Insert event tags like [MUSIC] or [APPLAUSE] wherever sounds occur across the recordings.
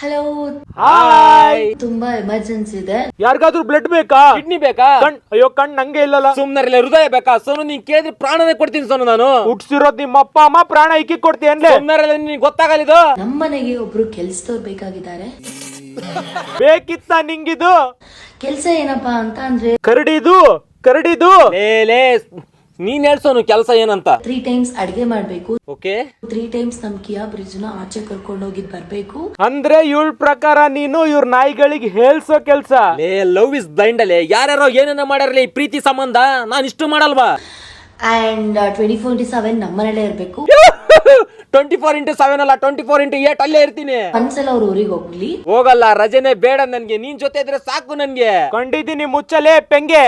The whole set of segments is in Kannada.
ಹಲೋ ಹಾಯ್ ತುಂಬಾ ಎಮರ್ಜೆನ್ಸಿ ಇದೆ. ಯಾರಿಗಾದ್ರೂ ಬ್ಲಡ್ ಬೇಕಾ? ಕಿಡ್ನಿ ಬೇಕಾ? ಕಣ್ ಅಯ್ಯೋ ಕಣ್ ನಂಗೆ ಇಲ್ಲಲ್ಲ. ಸುಮ್ನರಿಲ್ಲ ಹೃದಯ ಬೇಕಾ? ಸೋನು ನೀನ್ ಕೇಳಿದ್ರೆ ಪ್ರಾಣನೇ ಕೊಡ್ತೀನಿ ಸೋನು ನಾನು. ಹುಟ್ಸಿರೋದ್ ನಿಮ್ಮ ಅಪ್ಪ ಅಮ್ಮ ಪ್ರಾಣ ಇಕ್ಕಿ ಕೊಡ್ತೀಯನ್ಲೇ ಸುಮ್ನರಿಲ್ಲ ನಿನ್ಗೆ ಗೊತ್ತಾಗಲಿದು ನಮ್ಮನೆಗೆ ಒಬ್ರು ಕೆಲ್ಸದವ್ರು ಬೇಕಾಗಿದ್ದಾರೆ. ಬೇಕಿತ್ತ ನಿಂಗಿದು? ಕೆಲ್ಸ ಏನಪ್ಪಾ ಅಂತ ಅಂದ್ರೆ ಕರಡಿದು ಕರಡಿದು. ಲೇ ಲೇ ನೀನ್ ಹೇಳ್ಸೋನು ಕೆಲಸ ಏನಂತ. ತ್ರೀ ಟೈಮ್ಸ್ ಅಡಿಗೆ ಮಾಡ್ಬೇಕು. ಓಕೆ ತ್ರೀ ಟೈಮ್ಸ್ ನಮ್ ಕಿಯಾ ಬ್ರಿಜ್ನ ಆಚೆ ಕರ್ಕೊಂಡು ಹೋಗಿದ್ ಬರ್ಬೇಕು. ಅಂದ್ರೆ ಇವಳ ಪ್ರಕಾರ ನೀನು ಇವ್ರ ನಾಯಿಗಳಿಗೆ ಹೇಳ್ಸೋ ಕೆಲ್ಸ. ಲೇ ಲವ್ ಇಸ್ ಬ್ಲೈಂಡ್ ಅಲ್ಲೇ. ಯಾರ್ಯಾರೋ ಏನೇನ ಮಾಡ್ಯಾರಲ್ಲ ಈ ಪ್ರೀತಿ ಸಂಬಂಧ? ನಾನ್ ಇಷ್ಟು ಮಾಡಲ್ವಾ? ಅಂಡ್ ಟ್ವೆಂಟಿ ಫೋರ್ಟಿ ಸೆವೆನ್ ನಮ್ಮನೇಲೇ ಇರ್ಬೇಕು. ಟ್ವೆಂಟಿ ಫೋರ್ ಇಂಟು ಸೆವೆನ್ ಅಲ್ಲ ಟ್ವೆಂಟಿ ಫೋರ್ ಇಂಟು ಏಟ್ ಅಲ್ಲೇ ಇರ್ತೀನಿ. ಒಂದ್ಸಲ ಅವ್ರ ಊರಿಗೆ ಹೋಗ್ಲಿ. ಹೋಗಲ್ಲ ರಜೆನೆ ಬೇಡ ನನ್ಗೆ ನೀನ್ ಜೊತೆ ಇದ್ರೆ ಸಾಕು ನನ್ಗೆ. ಕಂಡಿದ್ದೀನಿ ಮುಚ್ಚಲೆ ಪೆಂಗೆ.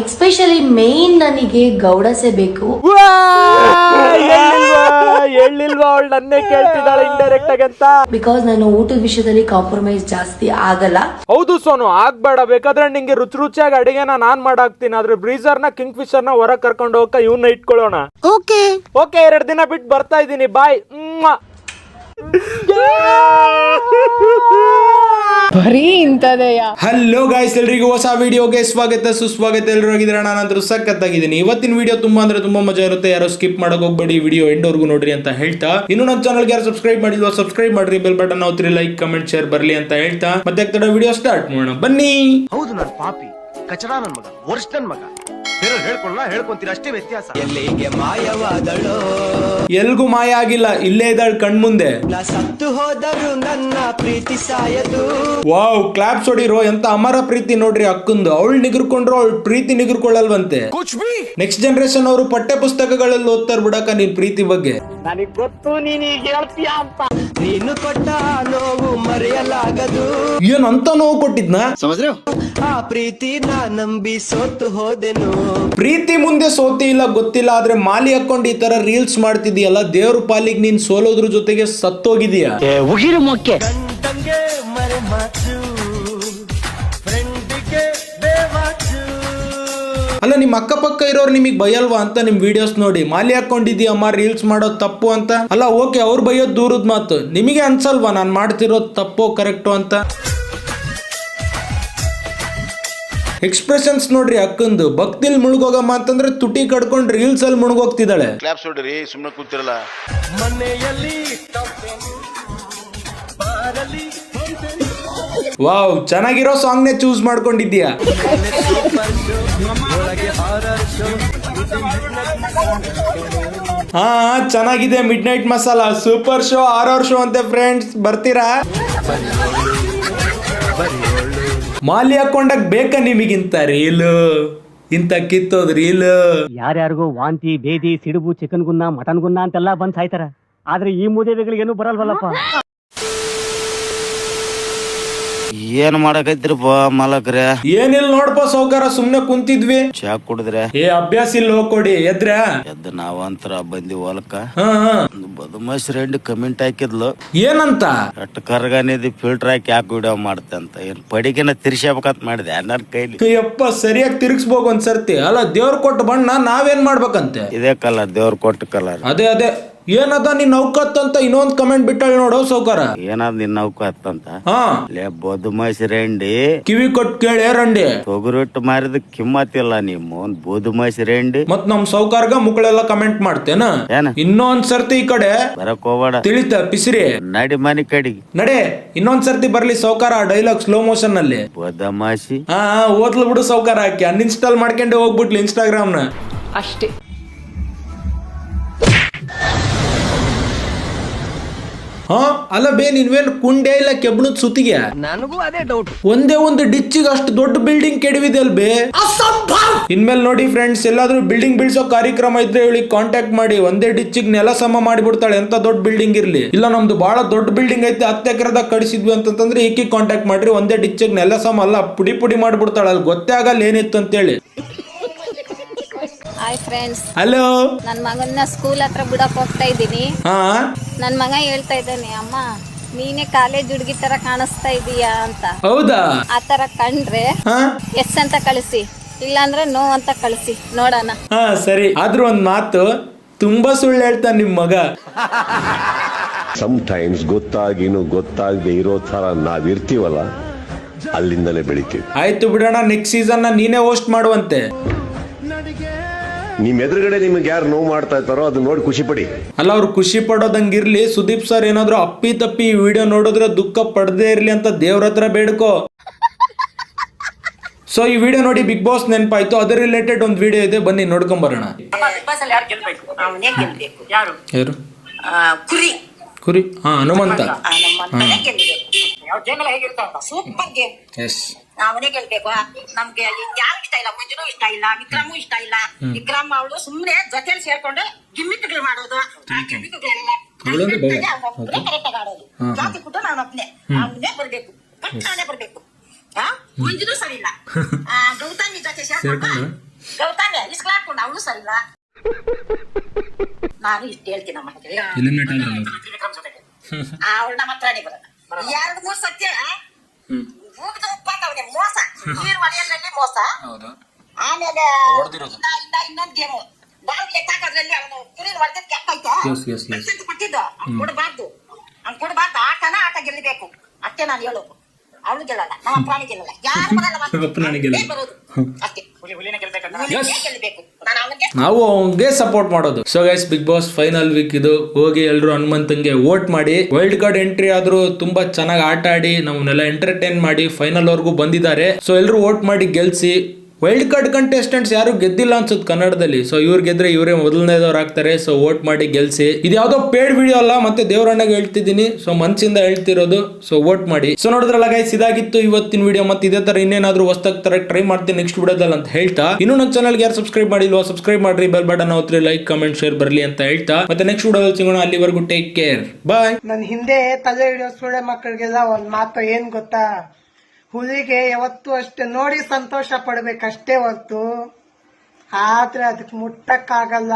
ಎಕ್ಸ್ಪೆಷಲಿ ಮೇನ್ ನನಗೆ ಗೌಡಸೆ ಬೇಕು. ಹೇಳಿಲ್ವಾ ಅವಳು ನನ್ನೇ ಕೇಳ್ತಿದ್ದಾಳೆ ಇಂಡೈರೆಕ್ಟ್ ಆಗಿ ಅಂತ? ಬಿಕಾಸ್ ನಾನು ಊಟದ ವಿಷಯದಲ್ಲಿ ಕಾಂಪ್ರಮೈಸ್ ಜಾಸ್ತಿ ಆಗಲ್ಲ. ಹೌದು ಸೋನು ಆಗ್ಬೇಡ. ಬೇಕಾದ್ರೆ ನಿಂಗೆ ರುಚಿ ರುಚಿಯಾಗಿ ಅಡಿಗೆನ ನಾನ್ ಮಾಡಾಕ್ತೀನಿ. ಆದ್ರೆ ಬ್ರೀಸರ್ನ ಕಿಂಗ್ ಫಿಶರ್ನ ಹೊರಗ್ ಕರ್ಕೊಂಡು ಹೋಗಕ್ಕ ಇವನ್ನ ಇಟ್ಕೊಳ್ಳೋಣ. ಓಕೆ ಓಕೆ ಎರಡ್ ದಿನ ಬಿಟ್ಟು ಬರ್ತಾ ಇದ್ದೀನಿ. ಬಾಯ್ ಬರೀ ಇಂಥದೆಯಾ? ಹಲೋ ಗಾಯ್ಸ್ ಎಲ್ರಿಗೂ ಹೊಸ ವಿಡಿಯೋಗೆ ಸ್ವಾಗತ ಸುಸ್ವಾಗತ. ಎಲ್ಲರೂ ಆಗಿದ್ರೆ ನಾನಂತರೂ ಸಖತ್ತಾಗಿದ್ದೀನಿ. ಇವತ್ತಿನ ವಿಡಿಯೋ ತುಂಬಾ ಅಂದ್ರೆ ತುಂಬಾ ಮಜಾ ಇರುತ್ತೆ. ಯಾರೋ ಸ್ಕಿಪ್ ಮಾಡಕ್ ಹೋಗ್ಬೇಡಿ. ವಿಡಿಯೋ ಎಂಡ್ವರೆಗೂ ನೋಡ್ರಿ ಅಂತ ಹೇಳ್ತಾ. ಇನ್ನು ನಮ್ಮ ಚಾನಲ್ಗೆ ಯಾರು ಸಬ್ಸ್ಕ್ರೈಬ್ ಮಾಡಿಲ್ವಾ ಸಬ್ಸ್ಕ್ರೈಬ್ ಮಾಡ್ರಿ. ಬೆಲ್ ಬಟನ್ ಹೋತ್ರಿ ಲೈಕ್ ಕಮೆಂಟ್ ಶೇರ್ ಬರ್ಲಿ ಅಂತ ಹೇಳ್ತಾ. ಮತ್ತೆ ತಡ ವಿಡಿಯೋ ಸ್ಟಾರ್ಟ್ ಮಾಡೋಣ? ಬನ್ನಿ. ಹೌದು ನಾನು ಪಾಪಿ. ಕಚರಾ ನನ್ ಮಗ. ವರ್ಷ ನನ್ ಮಗ. ಬೇರೆ ಹೇಳ್ಕೊಳ್ಳ ಹೇಳ್ಕೊಂತೀರ? ಅಷ್ಟೇ ವ್ಯತ್ಯಾಸ. ಎಲ್ಲಿಗೆ ಮಾಯವಾದಳು? ಎಲ್ಗೂ ಮಾಯ ಆಗಿಲ್ಲ ಇಲ್ಲೇ ಇದ್ದಾಳ ಕಣ್ಮುಂದೆ. ನಾ ಸತ್ತು ಹೋದರು ನನ್ನ ಪ್ರೀತಿ ಸಾಯದು. ವಾವ್ ಕ್ಲಾಪ್ಸ್ ಹೊಡಿರೋ ಎಂತ ಅಮರ ಪ್ರೀತಿ ನೋಡ್ರಿ ಅಕ್ಕಂದು. ಅವಳು ನಿಗರ್ಕೊಂಡ್ರು ಅವಳು ಪ್ರೀತಿ ನಿಗರ್ಕೊಳ್ಳಲ್ವಂತೆ. ನೆಕ್ಸ್ಟ್ ಜನರೇಷನ್ ಅವರು ಪಠ್ಯ ಪುಸ್ತಕಗಳಲ್ಲಿ ಓದ್ತಾರ ಬಿಡಕ ನಿನ್ ಪ್ರೀತಿ ಬಗ್ಗೆ. ನೀನು ಕೊಟ್ಟ ನೋವು ಮರೆಯಲಾಗದು. ಏನಂತ ಅಂತ ನೋವು ಕೊಟ್ಟಿದ್ನಾ? ಆ ಪ್ರೀತಿ ನಾ ನಂಬಿ ಸೋತು ಹೋದೆನು. ಪ್ರೀತಿ ಮುಂದೆ ಸೋತಿ ಇಲ್ಲ ಗೊತ್ತಿಲ್ಲ ಆದ್ರೆ ಮಾಲಿ ಹಾಕೊಂಡು ಈ ತರ ರೀಲ್ಸ್ ಮಾಡ್ತಿದೀಯಲ್ಲ ದೇವ್ರ ಪಾಲಿಗೆ ನೀನ್ ಸೋಲೋದ್ರ ಜೊತೆಗೆ ಸತ್ತೋಗಿದೀಯ ಗಂಟಂಗೆ ಮರೆ ಮಾತು. ಅಲ್ಲ ನಿಮ್ಮ ಅಕ್ಕಪಕ್ಕ ಇರೋರು ನಿಮಗೆ ಬಯಲ್ವಾ ಅಂತ ನಿಮ್ಮ ವಿಡಿಯೋಸ್ ನೋಡಿ? ಮಾಲಿ ಹಾಕೊಂಡಿದೀಯಮ್ಮ ರೀಲ್ಸ್ ಮಾಡೋದು ತಪ್ಪು ಅಂತ? ಅಲ್ಲ ಓಕೆ ಅವ್ರು ಬೈಯೋದು ದೂರದ ಮಾತು. ನಿಮಗೆ ಅನ್ಸಲ್ವಾ ನಾನು ಮಾಡ್ತಿರೋದು ತಪ್ಪು ಕರೆಕ್ಟು ಅಂತ? ಎಕ್ಸ್ಪ್ರೆಷನ್ಸ್ ನೋಡ್ರಿ ಅಕ್ಕಂದು. ಭಕ್ತಿಲ್ ಮುಳುಗೋಗಮ್ಮ ಅಂತಂದ್ರೆ ತುಟಿ ಕಡ್ಕೊಂಡು ರೀಲ್ಸ್ ಅಲ್ಲಿ ಮುಳುಗೋಗ್ತಿದ್ದಾಳೆ. ಕ್ಲಾಪ್ಸ್ ನೋಡ್ರಿ ಸುಮ್ಮನೆ ಕೂತಿರಲ್ಲ. ಮನೆಯಲ್ಲಿ ಬಾರಲಿ ವಾವ್, ಚೆನ್ನಾಗಿರೋ ಸಾಂಗ್ ನೇ ಚೂಸ್ ಮಾಡ್ಕೊಂಡಿದ್ದೀಯಾ. ಹಾ, ಚೆನ್ನಾಗಿದೆ midnight masala super show or show ಅಂತೆ ಫ್ರೆಂಡ್ಸ್ ಬರ್ತೀರಾ? ಮಾಲಿ ಹಾಕೊಂಡಾಗ ಬೇಕಾ ನಿಮಗಿಂತ ರೀಲು ಇಂತ ಕಿತ್ತೋದ್ ರೀಲು ಯಾರ್ಯಾರಿಗೂ ವಾಂತಿ ಬೇದಿ ಸಿಡುಬು ಚಿಕನ್ ಗುನ್ನ ಮಟನ್ ಗುನ್ನ ಅಂತೆಲ್ಲ ಬಂದ್ ಸಾಯ್ತಾರ. ಆದ್ರೆ ಈ ಮೂದೇವಿಗಳಿಗೇನು ಬರಲ್ವಲ್ಲಪ್ಪ? ಏನ್ ಮಾಡಕೈತ್ರಿಪ್ಪ ಮಾಲಕ್ರೆ? ಏನಿಲ್ಲ ನೋಡ್ಪ ಸೌಕಾರ ಸುಮ್ನೆ ಕುಂತಿದ್ವಿ. ಚಾ ಕುಡಿದ್ರೆ? ಏ ಅಭ್ಯಾಸ ಇಲ್ಲ ಹೋಗ್ಕೊಡಿ ಎದ್ರ? ಎದ್ ನಾವಂತರ ಬಂದಿ ಹೊಲಕ್ಕ. ಬದಮಾಸ್ ರೆಂಡ್ ಕಮೆಂಟ್ ಹಾಕಿದ್ಲು. ಏನಂತ? ಎಟ್ ಕರ್ಗನಿದಿ ಫಿಲ್ಟರ್ ಹಾಕಿ ಯಾಕೆ ವಿಡಿಯೋ ಮಾಡ್ತೆ ಅಂತ. ಏನ್ ಪಡಿಗೆನ ತಿರ್ಸ್ಯಾಬೇಕಂತ ಮಾಡಿದೆ ನನ್ನ ಕೈಲಿ. ಯಪ್ಪ ಸರಿಯಾಗಿ ತಿರುಗಿಸ್ಬೋಕ್ ಒಂದ್ಸರ್ತಿ. ಅಲ್ಲ ದೇವ್ರ ಕೊಟ್ಟ ಬಣ್ಣ ನಾವೇನ್ ಮಾಡ್ಬೇಕಂತೆ? ಇದೇ ಕಲರ್ ದೇವ್ರ ಕೊಟ್ಟ ಕಲರ್ ಅದೇ ಅದೇ. ಏನದ ನಿನ್ ನೌಕತ್ ಅಂತ ಇನ್ನೊಂದ್ ಕಮೆಂಟ್ ಬಿಟ್ಟಳ ನೋಡು ಸೌಕರ ಏನಾದ್ ನಿನ್ ನೌಕತ್ ಅಂತ? ಹಾ. ಲೇ ಬದುಮಾಸಿ ರೆಂಡಿ. ಕಿವಿ ಕೊಟ್ ಕೇಳಿ ರಂಡಿ. ತೊಗರಿಟ್ಟು ಮಾರಿದ ಕಿಮ್ಮತ್ತಿಲ್ಲ ನಿಮ್ಮ ಒಂದ್ ಬದುಮಾಸಿ ರೆಂಡಿ. ಮತ್ ನಮ್ ಸೌಕಾರ್ಗ ಮುಕ್ಕಳೆಲ್ಲ ಕಮೆಂಟ್ ಮಾಡ್ತೇನ? ಏನ? ಇನ್ನೊಂದ್ ಸರ್ತಿ ಈ ಕಡೆ. ಬರಕ್ ಹೋಗ್ಬೇಡ. ತಿಳಿತ ಪಿಸಿರಿ. ನಡಿ ಮನೆ ಕಡಿಗೆ. ನಡೆ ಇನ್ನೊಂದ್ ಸರ್ತಿ ಬರ್ಲಿ ಸೌಕಾರ ಡೈಲಾಗ್ ಸ್ಲೋ ಮೋಷನ್ನಲ್ಲಿ. ಬದಮಾಸಿ. ಹಾ, ಓದ್ಲು ಬಿಡು ಸೌಕಾರ ಹಾಕಿ ಅನ್ಇನ್ಸ್ಟಾಲ್ ಮಾಡ್ಕೊಂಡೆ ಹೋಗ್ಬಿಟ್ಲಿ ಇನ್ಸ್ಟಾಗ್ರಾಮ್ನ. ಅಷ್ಟೇ. ಹಾ? ಅಲ್ಲ ಬೇ ನೀನ್ವೇನ್ ಕುಂಡೆ ಇಲ್ಲ ಕೆಬ್ಬಣದ ಸುತ್ತಿಗೆ? ನನಗೂ ಅದೇ ಡೌಟ್ ಒಂದೇ ಒಂದು ಡಿಚ್ಚಿಗೆ ಅಷ್ಟು ದೊಡ್ಡ ಬಿಲ್ಡಿಂಗ್ ಕೆಡವಿದೆ ಅಲ್ಬೇ ಇನ್ಮೇಲೆ ನೋಡಿ ಫ್ರೆಂಡ್ಸ್ ಎಲ್ಲಾದ್ರೂ ಬಿಲ್ಡಿಂಗ್ ಬಿಳ್ಸೋ ಕಾರ್ಯಕ್ರಮ ಇದ್ರೆ ಹೇಳಿ ಕಾಂಟ್ಯಾಕ್ಟ್ ಮಾಡಿ. ಒಂದೇ ಡಿಚ್ಚಿಗೆ ನೆಲ ಸಮ ಮಾಡಿಬಿಡ್ತಾಳೆ ಎಂತ ದೊಡ್ಡ ಬಿಲ್ಡಿಂಗ್ ಇರ್ಲಿ? ಇಲ್ಲ ನಮ್ದು ಬಹಳ ದೊಡ್ಡ ಬಿಲ್ಡಿಂಗ್ ಐತೆ ಹತ್ತು ಎಕರೆದಾಗ ಕಡಿಸಿದ್ವಿ ಅಂತಂದ್ರೆ ಈಕಿ ಕಾಂಟ್ಯಾಕ್ಟ್ ಮಾಡ್ರಿ ಒಂದೇ ಡಿಚ್ಚಿಗೆ ನೆಲ ಸಮ ಅಲ್ಲ ಪುಡಿ ಪುಡಿ ಮಾಡಿಬಿಡ್ತಾಳೆ ಅಲ್ಲಿ ಗೊತ್ತೇ ಆಗಲ್ಲ ಏನಿತ್ತು ಅಂತೇಳಿ. ಹಾಯ್ ಫ್ರೆಂಡ್ಸ್ ಹಲೋ ನನ್ನ ಮಗನ್ನ ಸ್ಕೂಲ್ ಹತ್ರ ಬಿಡಕ್ ಹೋಗ್ತಾ ಇದ್ದೀನಿ. ಹಾ. ನನ್ನ ಮಗ ಹೇಳ್ತಾ ಇದ್ದಾನೆ ಅಮ್ಮ ನೀನೇ ಕಾಲೇಜ್ ಹುಡುಗಿ ತರ ಕಾಣಿಸ್ತಾ ಇದೀಯಾ ಅಂತ. ಹೌದಾ? ಆ ತರ ಕಂಡ್ರೆ ಹಾ. ಎಸ್ ಅಂತ ಕಳಿಸಿ ಇಲ್ಲಾಂದ್ರೆ ನೋ ಅಂತ ಕಳಿಸಿ ನೋಡೋಣ. ಹಾ ಸರಿ. ಆದ್ರೂ ಒಂದ್ ಮಾತು ತುಂಬಾ ಸುಳ್ಳು ಹೇಳ್ತಾನೆ ನಿಮ್ ಮಗ. ಟೈಮ್ಸ್ ಗೊತ್ತಾಗಿನೂ ಗೊತ್ತಾಗದೆ ಇರೋ ತರ ನಾವಿರ್ತೀವಲ್ಲ ಅಲ್ಲಿಂದಲೇ ಬೆಳಿತೀವಿ. ಆಯ್ತು ಬಿಡೋಣ ನೆಕ್ಸ್ಟ್ ಸೀಸನ್ನ ನೀನೇ ಹೋಸ್ಟ್ ಮಾಡುವಂತೆ. ನಿಮ್ ಎದುರುಗಡೆ ನಿಮ್ಗೆ ಯಾರು ನೋವು ಮಾಡ್ತಾ ಇರ್ತಾರೋ ಅದು ನೋಡಿ ಖುಷಿ ಪಡಿ. ಅಲ್ಲ ಅವ್ರು ಖುಷಿ ಪಡೋದಂಗಿರ್ಲಿ ಸುದೀಪ್ ಸರ್ ಏನಾದ್ರು ಅಪ್ಪಿ ತಪ್ಪಿ ಈ ವಿಡಿಯೋ ನೋಡಿದ್ರೆ ದುಃಖ ಪಡದೇ ಇರ್ಲಿ ಅಂತ ದೇವ್ರ ಹತ್ರ ಬೇಡ್ಕೋ. ಸೊ ಈ ವಿಡಿಯೋ ನೋಡಿ ಬಿಗ್ ಬಾಸ್ ನೆನಪಾಯ್ತು. ಅದ್ರ ರಿಲೇಟೆಡ್ ಒಂದು ವಿಡಿಯೋ ಇದೆ. ಬನ್ನಿ ನೋಡ್ಕೊಂಡ್ ಬರೋಣ. ಅವನೇ ಗೆಲ್ಬೇಕು? ಯಾರು? ಯಾರು? ಕುರಿ. ಕುರಿ? ಹಾ ಹನುಮಂತ. ಹೇಗಿರ್ತಾವ ಸೂಪರ್ ಗೇಮ್. ಎಸ್. ಅವನೇ ಗೆಲ್ಬೇಕು ನಮ್ಗೆ ಯಾರು ಇಷ್ಟ ಇಲ್ಲ ಮಂಜುನು ಇಷ್ಟ ಇಲ್ಲ ವಿಕ್ರಮು ಇಷ್ಟ ಇಲ್ಲ. ವಿಕ್ರಮ್ ಅವಳು ಸುಮ್ನೆ ಜೊತೆಲಿ ಸೇರ್ಕೊಂಡು ಗಿಮ್ಮಿಕ್ಗಳು ಮಾಡೋದು. ಆ ಗಿಮ್ಮಿಕ್ಗಳೆಲ್ಲ ಆಡೋದು. ಜಾತಿ ಕುಟ ನಾನು ಅಪ್ನೆ ಅವನೇ ಬರ್ಬೇಕು. ಪಟ್ಟಾನೆ ಬರ್ಬೇಕು. ಆ ಮಂಜುನು ಸರಿ ಇಲ್ಲ. [LAUGHS] ಆ, ಗೌತಮಿ ಜೊತೆ ಸೇರ್ಕೊಂಡು? ಗೌತಮಿ ಇಸ್ಲಾಡ್ಕೊಂಡು ಅವಳು ಸರಿ ಇಲ್ಲ. ನಾನು ಇಷ್ಟ ಹೇಳ್ತೀನಿ ನಮ್ಮ ಎಲಿಮಿನೇಟ್ ಆದ್ರಲ್ಲ ವಿಕ್ರಮ್ ಜೊತೆಗೆ ಅವಳು ನಮ್ಮ ಹತ್ರನೇ ಎರಡು ಮೂರು ಸತ್ಯ ಮುಗ್ದು ಉಪ್ಪಾಕವ್ನೆ ಮೋಸ. ನೀರು ಮನೆಯಲ್ಲಿ ಮೋಸ. ಆಮೇಲೆ ಇನ್ನ ಇನ್ನ ಇನ್ನೊಂದ್ ಗೇಮು ಬಾಲ್ ಲೆಕ್ಕಾಕೋದ್ರಲ್ಲಿ ಅವನು ಕುರಿ ಹೊಡೆದ ಕೆಟ್ಟೈತೆ Yes, yes, yes. ಅಷ್ಟಂತ ಕೊಟ್ಟಿದ್ದು. ಅವ್ನು ಕೊಡಬಾರ್ದು. ಅವ್ನು ಕೊಡಬಾರ್ದು. ಆಟನ ಆಟ ಗೆಲ್ಲಬೇಕು. ಅಷ್ಟೇ ನಾನು ಹೇಳೋದು. ಅವಳು ಗೆಲ್ಲಲ್ಲ ನಮ್ಮ ಪ್ರಾಣಿ ಗೆಲ್ಲಲ್ಲ. ಯಾರು ಬರಲ್ಲ ಮಾತ್ರ. [LAUGHS] ನಮ್ಮ ಪ್ರಾಣಿ ಗೆಲ್ಲಲ್ಲ. ಅವ್ನೇ ಬರೋದು ಅಷ್ಟೇ. ಹುಲಿನೇ ಗೆಲ್ಲಬೇಕು ನಾನು ಅವನಿಗೆ ನಾವು ಅವನ್ಗೆ ಸಪೋರ್ಟ್ ಮಾಡೋದು. So guys big boss final week ಇದು. ಹೋಗಿ ಎಲ್ಲರೂ ಹನುಮಂತಂಗೆ ವೋಟ್ ಮಾಡಿ. ವೈಲ್ಡ್ ಕಾರ್ಡ್ ಎಂಟ್ರಿ ಆದ್ರೂ ತುಂಬಾ ಚೆನ್ನಾಗಿ ಆಟ ಆಡಿ ನಮ್ಮನ್ನೆಲ್ಲ ಎಂಟರ್ಟೈನ್ ಮಾಡಿ ಫೈನಲ್ ವರ್ಗೂ ಬಂದಿದ್ದಾರೆ. ಸೊ ಎಲ್ಲರೂ ವೋಟ್ ಮಾಡಿ ಗೆಲ್ಸಿ. ವೈಲ್ಡ್ ಕಾರ್ಡ್ ಕಂಟೆಸ್ಟೆಂಟ್ಸ್ ಯಾರು ಗೆದ್ದಿಲ್ಲ ಅನ್ಸುತ್ತೆ ಕನ್ನಡದಲ್ಲಿ. ಸೊ ಇವ್ರು ಗೆದ್ರೆ ಇವರೇ ಮೊದಲನೇದವ್ರು ಆಗ್ತಾರೆ. ಸೊ ವೋಟ್ ಮಾಡಿ ಗೆಲ್ಸಿ. ಇದು ಯಾವ್ದೋ ಪೇಡ್ ವಿಡಿಯೋ ಅಲ್ಲ, ಮತ್ತೆ ದೇವರಣ್ಣಗೆ ಹೇಳ್ತಿದ್ದೀನಿ. ಸೊ ಮನ್ಸಿಂದ ಹೇಳ್ತಿರೋದು ಸೊ ವೋಟ್ ಮಾಡಿ. ಸೊ ನೋಡಿದ್ರಲ್ಲ ಗೈಸ್ ಇದಾಗಿತ್ತು ಇವತ್ತಿನ ವಿಡಿಯೋ ಮತ್ತೆ ಇದೇ ತರ ಇನ್ನೇನಾದ್ರೂ ಹೊಸ್ದಾಗ್ ತರ ಟ್ರೈ ಮಾಡ್ತೀನಿ ನೆಕ್ಸ್ಟ್ ವಿಡಿಯೋದಲ್ಲಿ ಅಂತ ಹೇಳ್ತಾ. ಇನ್ನು ನನ್ನ ಚಾನಲ್ಗೆ ಯಾರು ಸಬ್ಸ್ಕ್ರೈಬ್ ಮಾಡಿಲ್ವಾ ಸಬ್ಸ್ಕ್ರೈಬ್ ಮಾಡ್ರಿ. ಬೆಲ್ ಬಟನ್ ಹೋತ್ರಿ ಲೈಕ್ ಕಮೆಂಟ್ ಶೇರ್ ಬರ್ಲಿ ಅಂತ ಹೇಳ್ತಾ. ಮತ್ತೆ ನೆಕ್ಸ್ಟ್ ವಿಡಿಯೋದಲ್ಲಿ ಸಿಗೋಣ. ಅಲ್ಲಿವರೆಗೂ ಟೇಕ್ ಕೇರ್ ಬಾಯ್ ನನ್ನ ಹಿಂದೆ ತಲೆ ಹಿಡಿಯೋ ಸೊಳ್ಳೆ ಮಕ್ಕಳಿಗೆಲ್ಲ ಒಂದ್ ಮಾತು ಏನ್ ಗೊತ್ತಾ? ಹುಲಿಗೆ ಯಾವತ್ತೂ ಅಷ್ಟೇ. ನೋಡಿ ಸಂತೋಷ ಪಡ್ಬೇಕಷ್ಟೇ ಹೊರ್ತು. ಆದ್ರೆ ಅದಕ್ಕೆ ಮುಟ್ಟಕ್ಕಾಗಲ್ಲ.